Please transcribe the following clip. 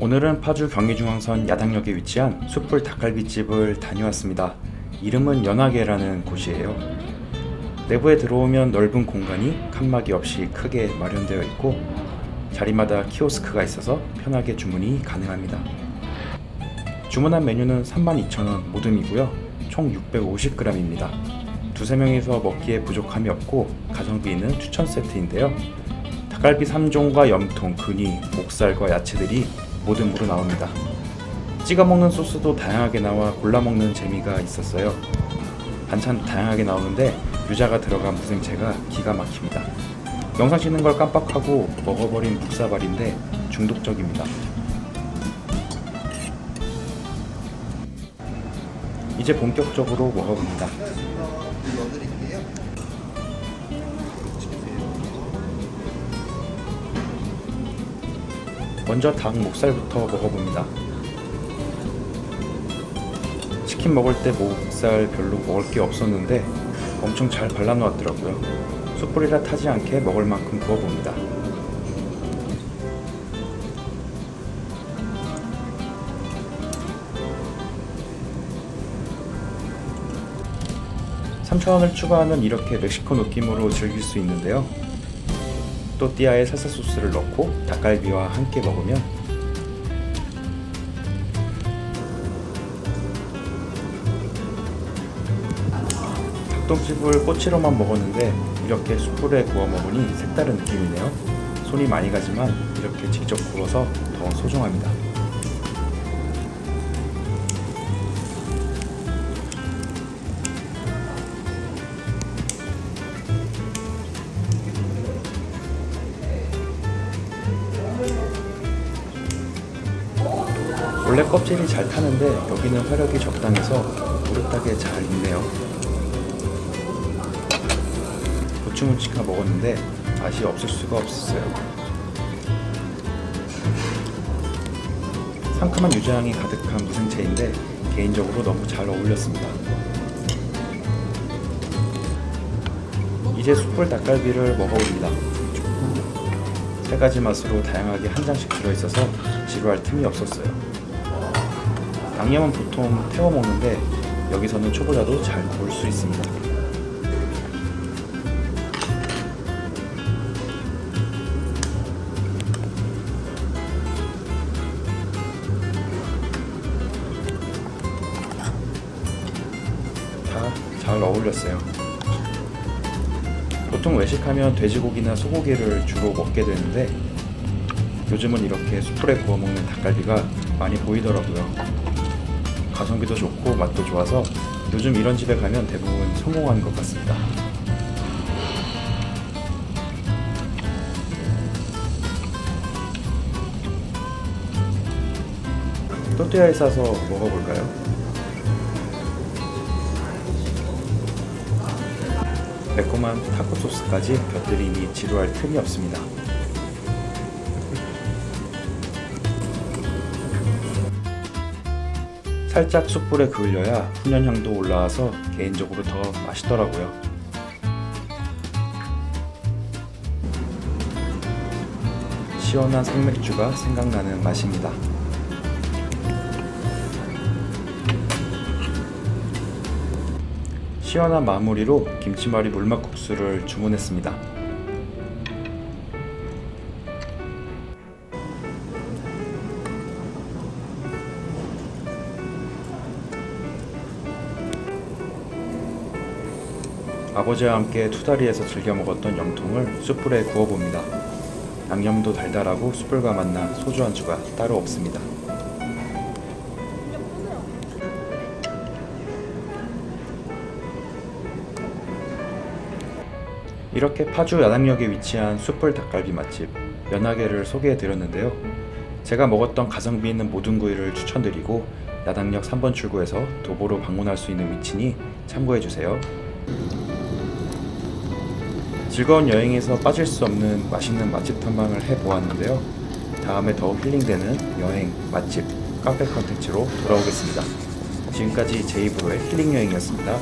오늘은 파주 경의중앙선 야당역에 위치한 숯불 닭갈비집을 다녀왔습니다. 이름은 연하계라는 곳이에요. 내부에 들어오면 넓은 공간이 칸막이 없이 크게 마련되어 있고 자리마다 키오스크가 있어서 편하게 주문이 가능합니다. 주문한 메뉴는 32,000원 모듬이고요. 총 650g입니다. 두세 명이서 먹기에 부족함이 없고 가성비 있는 추천 세트인데요. 닭갈비 3종과 염통, 근이, 목살과 야채들이 모듬으로 나옵니다. 찍어 먹는 소스도 다양하게 나와 골라 먹는 재미가 있었어요. 반찬도 다양하게 나오는데 유자가 들어간 무생채가 기가 막힙니다. 영상 찍는 걸 깜빡하고 먹어버린 묵사발인데 중독적입니다. 이제 본격적으로 먹어봅니다. 먼저 닭 목살부터 먹어봅니다. 치킨 먹을 때 목살 별로 먹을 게 없었는데 엄청 잘 발라놓았더라고요. 숯불이라 타지 않게 먹을 만큼 구워봅니다. 삼천원을 추가하면 이렇게 멕시코 느낌으로 즐길 수 있는데요. 또띠아에 살사 소스를 넣고 닭갈비와 함께 먹으면 닭똥집을 꼬치로만 먹었는데 이렇게 숯불에 구워 먹으니 색다른 느낌이네요. 손이 많이 가지만 이렇게 직접 구워서 더 소중합니다. 원래 껍질이 잘 타는데 여기는 화력이 적당해서 무릇하게 잘 익네요. 고추무치카 먹었는데 맛이 없을 수가 없었어요. 상큼한 유자향이 가득한 무생채인데 개인적으로 너무 잘 어울렸습니다. 이제 숯불 닭갈비를 먹어봅니다. 세 가지 맛으로 다양하게 한 장씩 들어있어서 지루할 틈이 없었어요. 양념은 보통 태워 먹는데 여기서는 초보자도 잘 구울 수 있습니다. 다 잘 어울렸어요. 보통 외식하면 돼지고기나 소고기를 주로 먹게 되는데 요즘은 이렇게 숯불에 구워 먹는 닭갈비가 많이 보이더라고요. 가성비도 좋고 맛도 좋아서 요즘 이런 집에 가면 대부분 성공하는 것 같습니다. 또띠아에 싸서 먹어볼까요? 매콤한 타코 소스까지 곁들이니 지루할 틈이 없습니다. 살짝 숯불에 그을려야 훈연향도 올라와서 개인적으로 더 맛있더라고요. 시원한 생맥주가 생각나는 맛입니다. 시원한 마무리로 김치말이 물막국수를 주문했습니다. 아버지와 함께 투다리에서 즐겨 먹었던 염통을 숯불에 구워봅니다. 양념도 달달하고 숯불과 만난 소주 안주가 따로 없습니다. 이렇게 파주 야당역에 위치한 숯불 닭갈비 맛집 연하계를 소개해 드렸는데요. 제가 먹었던 가성비 있는 모든 구이를 추천드리고 야당역 3번 출구에서 도보로 방문할 수 있는 위치니 참고해 주세요. 즐거운 여행에서 빠질 수 없는 맛있는 맛집 탐방을 해 보았는데요. 다음에 더욱 힐링되는 여행, 맛집, 카페 컨텐츠로 돌아오겠습니다. 지금까지 제 입으로의 힐링 여행이었습니다.